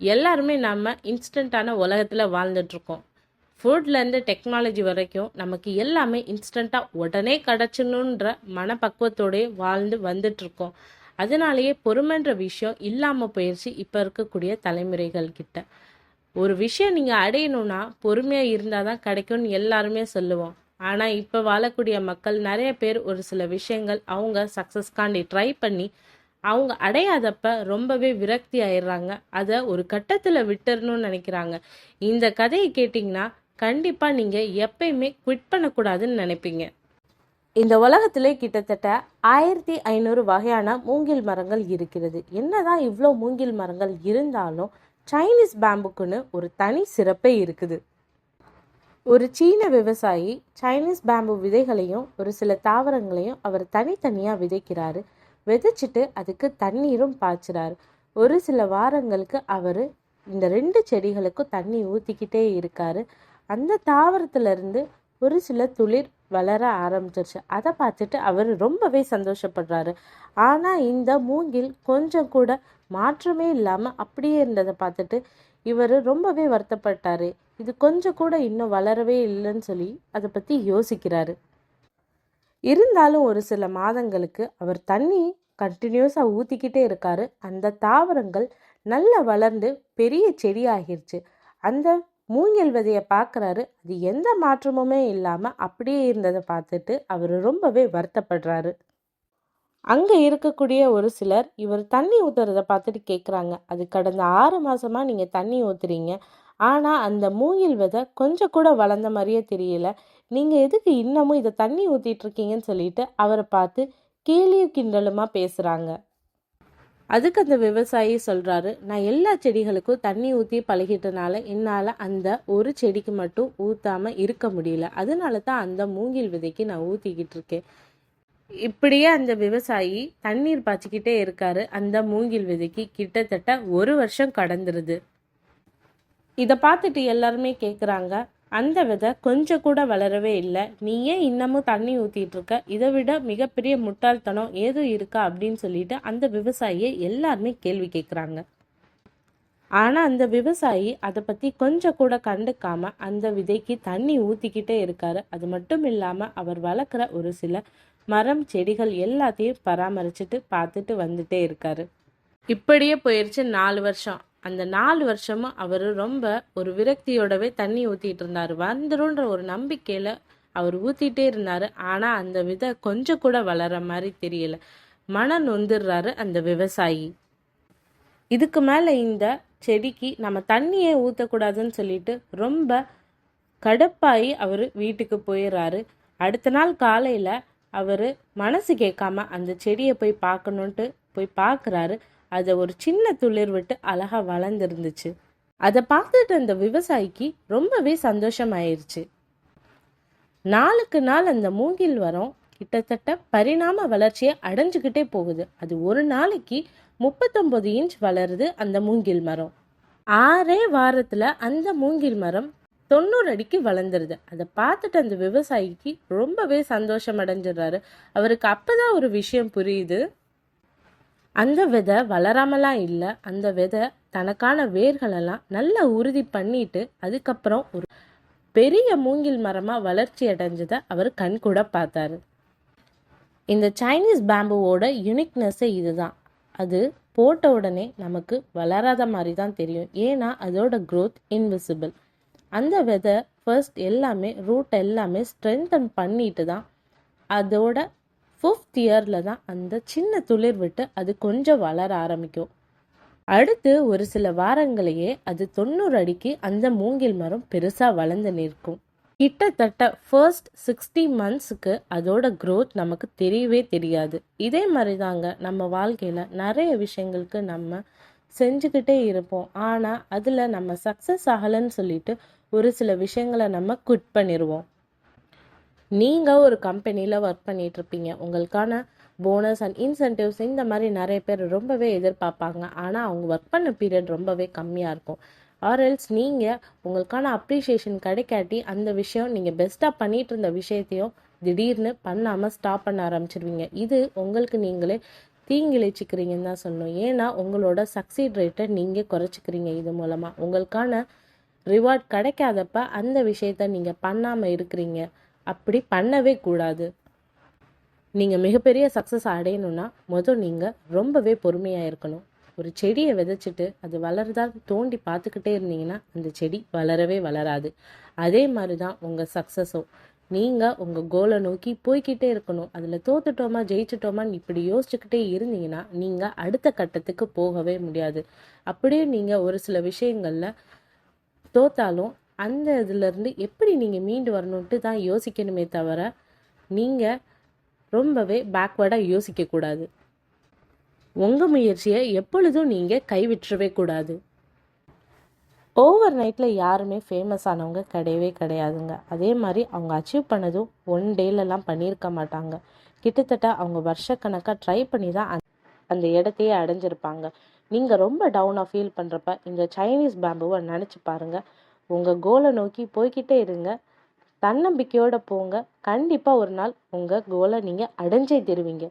எல்லாருமே நம்ம இன்ஸ்டண்ட்டான உலகத்தில் வாழ்ந்துட்டுருக்கோம். ஃபுட்லேருந்து டெக்னாலஜி வரைக்கும் நமக்கு எல்லாமே இன்ஸ்டண்ட்டாக உடனே கிடச்சிடணுன்ற மனப்பக்குவத்தோடயே வாழ்ந்து வந்துட்டுருக்கோம். அதனாலேயே பொறுமைன்ற விஷயம் இல்லாமல் போயிடுச்சு இப்போ இருக்கக்கூடிய தலைமுறைகள் கிட்ட. ஒரு விஷயம் நீங்கள் அடையணும்னா பொறுமையாக இருந்தால் தான் கிடைக்கும்னு எல்லாருமே சொல்லுவோம். ஆனால் இப்போ வாழக்கூடிய மக்கள் நிறைய பேர் ஒரு சில விஷயங்கள் அவங்க சக்ஸஸ்காண்டி ட்ரை பண்ணி அவங்க அடையாதப்ப ரொம்பவே விரக்தி ஆயிடுறாங்க. அதை ஒரு கட்டத்தில் விட்டுறணும்னு நினைக்கிறாங்க. இந்த கதையை கேட்டிங்கன்னா கண்டிப்பாக நீங்கள் எப்பயுமே குவிட் பண்ணக்கூடாதுன்னு நினைப்பீங்க. இந்த உலகத்திலே கிட்டத்தட்ட ஆயிரத்தி ஐநூறு வகையான மூங்கில் மரங்கள் இருக்கிறது. என்னதான் இவ்வளோ மூங்கில் மரங்கள் இருந்தாலும் சைனீஸ் பேம்புக்குன்னு ஒரு தனி சிறப்பே இருக்குது. ஒரு சீன விவசாயி சைனீஸ் பேம்பு விதைகளையும் ஒரு சில தாவரங்களையும் அவர் தனித்தனியாக விதைக்கிறாரு. விதைச்சிட்டு அதுக்கு தண்ணீரும் பாய்ச்சுறாரு. ஒரு சில வாரங்களுக்கு அவர் இந்த ரெண்டு செடிகளுக்கும் தண்ணி ஊற்றிக்கிட்டே இருக்காரு. அந்த தாவரத்துலேருந்து ஒரு சில துளிர் வளர ஆரம்பிச்சிருச்சு. அதை பார்த்துட்டு அவர் ரொம்பவே சந்தோஷப்படுறாரு. ஆனால் இந்த மூங்கில் கொஞ்சம் கூட மாற்றமே இல்லாமல் அப்படியே இருந்ததை பார்த்துட்டு இவர் ரொம்பவே வருத்தப்பட்டாரு. இது கொஞ்சம் கூட இன்னும் வளரவே இல்லைன்னு சொல்லி அதை பற்றி யோசிக்கிறாரு. இருந்தாலும் ஒரு சில மாதங்களுக்கு அவர் தண்ணி கண்டினியூஸாக ஊற்றிக்கிட்டே இருக்காரு. அந்த தாவரங்கள் நல்லா வளர்ந்து பெரிய செடி ஆகிருச்சு அந்த மூங்கில் விதையை பார்க்குறாரு அது எந்த மாற்றமுமே இல்லாமல் அப்படியே இருந்ததை பார்த்துட்டு அவர் ரொம்பவே வருத்தப்படுறாரு. அங்கே இருக்கக்கூடிய ஒரு சிலர் இவர் தண்ணி ஊற்றுறத பார்த்துட்டு கேட்குறாங்க அது கடந்த ஆறு மாதமாக நீங்கள் தண்ணி ஊற்றுறீங்க ஆனால் அந்த மூங்கில் விதை கொஞ்சம் கூட வளர்ந்த மாதிரியே தெரியல. நீங்கள் எதுக்கு இன்னமும் இதை தண்ணி ஊற்றிட்டு இருக்கீங்கன்னு சொல்லிட்டு அவரை பார்த்து கேலியும் கிண்டலுமா பேசுகிறாங்க அதுக்கு அந்த விவசாயி சொல்கிறாரு நான் எல்லா செடிகளுக்கும் தண்ணி ஊற்றி பழகிட்டனால என்னால் அந்த ஒரு செடிக்கு மட்டும் ஊற்றாமல் இருக்க முடியல. அதனால தான் அந்த மூங்கில் விதைக்கு நான் ஊற்றிக்கிட்டு இருக்கேன். இப்படியே அந்த விவசாயி தண்ணீர் பாய்ச்சிக்கிட்டே இருக்காரு. அந்த மூங்கில் விதைக்கு கிட்டத்தட்ட ஒரு வருஷம் கடந்துருது. இதை பார்த்துட்டு எல்லாருமே கேட்குறாங்க அந்த விதை கொஞ்சம் கூட வளரவே இல்லை. நீ ஏன் இன்னமும் தண்ணி ஊற்றிட்டு இருக்க. இதை விட மிகப்பெரிய முட்டாள்தனம் ஏதோ இருக்கா அப்படின்னு சொல்லிட்டு அந்த விவசாயியை எல்லாருமே கேள்வி கேட்குறாங்க ஆனால் அந்த விவசாயி அதை பற்றி கொஞ்சம் கூட கண்டுக்காம அந்த விதைக்கு தண்ணி ஊற்றிக்கிட்டே இருக்காரு. அது மட்டும் இல்லாமல் அவர் வளர்க்குற ஒரு சில மரம் செடிகள் எல்லாத்தையும் பராமரிச்சுட்டு பார்த்துட்டு வந்துட்டே இருக்காரு. இப்படியே போயிடுச்சு நாலு வருஷம். அந்த நாலு வருஷமும் அவர் ரொம்ப ஒரு விரக்தியோடவே தண்ணி ஊற்றிட்டு இருந்தார். வந்துருன்ற ஒரு நம்பிக்கையில் அவர் ஊற்றிட்டே இருந்தார். ஆனால் அந்த விதை கொஞ்சம் கூட வளர மாதிரி தெரியல. மன நொந்துடுறாரு அந்த விவசாயி. இதுக்கு மேலே இந்த செடிக்கு நம்ம தண்ணியே ஊற்றக்கூடாதுன்னு சொல்லிட்டு ரொம்ப கடுப்பாகி அவர் வீட்டுக்கு போயிடுறாரு அடுத்த நாள் காலையில் அவர் மனசு கேட்காம அந்த செடியை போய் பார்க்கணுன்ட்டு போய் பார்க்குறாரு. அதை ஒரு சின்ன துளிர் விட்டு அழகா வளர்ந்துருந்துச்சு. அதை பார்த்துட்டு அந்த விவசாயிக்கு ரொம்பவே சந்தோஷமாயிருச்சு. நாளுக்கு நாள் அந்த மூங்கில் மரம் கிட்டத்தட்ட பரிணாம வளர்ச்சியை அடைஞ்சுக்கிட்டே போகுது. அது ஒரு நாளைக்கு முப்பத்தொன்பது இன்ச் வளருது அந்த மூங்கில் மரம். ஆறே வாரத்துல அந்த மூங்கில் மரம் தொண்ணூறு அடிக்கு வளர்ந்துருது. அதை பார்த்துட்டு அந்த விவசாயிக்கு ரொம்பவே சந்தோஷம் அடைஞ்சிடுறாரு. அவருக்கு அப்பதான் ஒரு விஷயம் புரியுது. அந்த விதை வளராமலாம் இல்லை அந்த விதை தனக்கான வேர்களெல்லாம் நல்லா உறுதி பண்ணிட்டு அதுக்கப்புறம் ஒரு பெரிய மூங்கில் மரமாக வளர்ச்சி அடைஞ்சதை அவர் கண் கூட பார்த்தாரு. இந்த சைனீஸ் பேம்புவோட யுனிக்னஸ்ஸே இதுதான். அது போட்ட உடனே நமக்கு வளராத மாதிரி தான் தெரியும். ஏன்னா அதோட க்ரோத் இன்விசிபிள் அந்த விதை ஃபர்ஸ்ட் எல்லாமே ரூட் எல்லாமே ஸ்ட்ரென்தன் பண்ணிட்டு தான் அதோட ஃபிஃப்த் இயரில் தான் அந்த சின்ன துளிர் விட்டு அது கொஞ்சம் வளர ஆரம்பிக்கும். அடுத்து ஒரு சில வாரங்களையே அது தொண்ணூறு அடிக்கு அந்த மூங்கில் மரம் பெருசாக வளர்ந்து நிற்கும். கிட்டத்தட்ட ஃபர்ஸ்ட் சிக்ஸ்டி மந்த்ஸுக்கு அதோட க்ரோத் நமக்கு தெரியவே தெரியாது. இதே மாதிரி தாங்க நம்ம வாழ்க்கையில் நிறைய விஷயங்களுக்கு நம்ம செஞ்சுக்கிட்டே இருப்போம். ஆனால் அதில் நம்ம சக்ஸஸ் ஆகலைன்னு சொல்லிட்டு ஒரு சில விஷயங்களை நம்ம குட் பண்ணிடுவோம் நீங்கள் ஒரு கம்பெனியில் ஒர்க் பண்ணிட்டு இருப்பீங்க உங்களுக்கான போனஸ் அண்ட் இன்சென்டிவ்ஸ் இந்த மாதிரி நிறைய பேர் ரொம்பவே எதிர்பார்ப்பாங்க. ஆனால் அவங்க ஒர்க் பண்ண பீரியட் ரொம்பவே கம்மியாக இருக்கும். ஆர்எல்ஸ் நீங்கள் உங்களுக்கான அப்ரிஷியேஷன் கிடைக்காட்டி அந்த விஷயம் நீங்கள் பெஸ்ட்டாக பண்ணிட்டு இருந்த விஷயத்தையும் திடீர்னு பண்ணாமல் ஸ்டாப் பண்ண ஆரம்பிச்சிருவீங்க. இது உங்களுக்கு நீங்களே தீங்கிழைச்சிக்கிறீங்கன்னு தான் சொல்லணும். ஏன்னா உங்களோட சக்சீட் ரேட்டை நீங்கள் குறைச்சிக்கிறீங்க இது மூலமாக உங்களுக்கான ரிவார்ட் கிடைக்காதப்ப அந்த விஷயத்த நீங்கள் பண்ணாமல் இருக்கிறீங்க. அப்படி பண்ணவே கூடாது. நீங்கள் மிகப்பெரிய சக்ஸஸ் அடையணும்னா முதல் நீங்கள் ரொம்பவே பொறுமையாக இருக்கணும். ஒரு செடியை விதைச்சிட்டு அது வளருதா தோண்டி பார்த்துக்கிட்டே இருந்தீங்கன்னா அந்த செடி வளரவே வளராது. அதே மாதிரி தான் உங்கள் சக்ஸஸும் நீங்கள் உங்கள் கோலை நோக்கி போய்க்கிட்டே இருக்கணும். அதில் தோத்துட்டோமா ஜெயிச்சிட்டோமான்னு இப்படி யோசிச்சுக்கிட்டே இருந்தீங்கன்னா நீங்கள் அடுத்த கட்டத்துக்கு போகவே முடியாது. அப்படியே நீங்கள் ஒரு சில விஷயங்களில் தோத்தாலும் அந்த இதுலேருந்து எப்படி நீங்கள் மீண்டு வரணுன்ட்டு தான் யோசிக்கணுமே தவிர நீங்கள் ரொம்பவே பேக்வேர்டாக யோசிக்கக்கூடாது உங்கள் முயற்சியை எப்பொழுதும் நீங்கள் கைவிற்றவே கூடாது. ஓவர் நைட்டில் யாருமே ஃபேமஸ் ஆனவங்க கிடையவே கிடையாதுங்க. அதே மாதிரி அவங்க அச்சீவ் பண்ணதும் ஒன் டேலெலாம் பண்ணியிருக்க மாட்டாங்க. கிட்டத்தட்ட அவங்க வருஷக்கணக்காக ட்ரை பண்ணி தான் அந்த- அந்த இடத்தையே அடைஞ்சிருப்பாங்க. நீங்கள் ரொம்ப டவுனாக ஃபீல் பண்ணுறப்ப இந்த சைனீஸ் பேம்புவை நினச்சி பாருங்கள் உங்கள் கோலை நோக்கி போய்கிட்டே இருங்க. தன்னம்பிக்கையோடு போங்க. கண்டிப்பாக ஒரு நாள் உங்கள் கோலை நீங்கள் அடைஞ்சே தருவீங்க.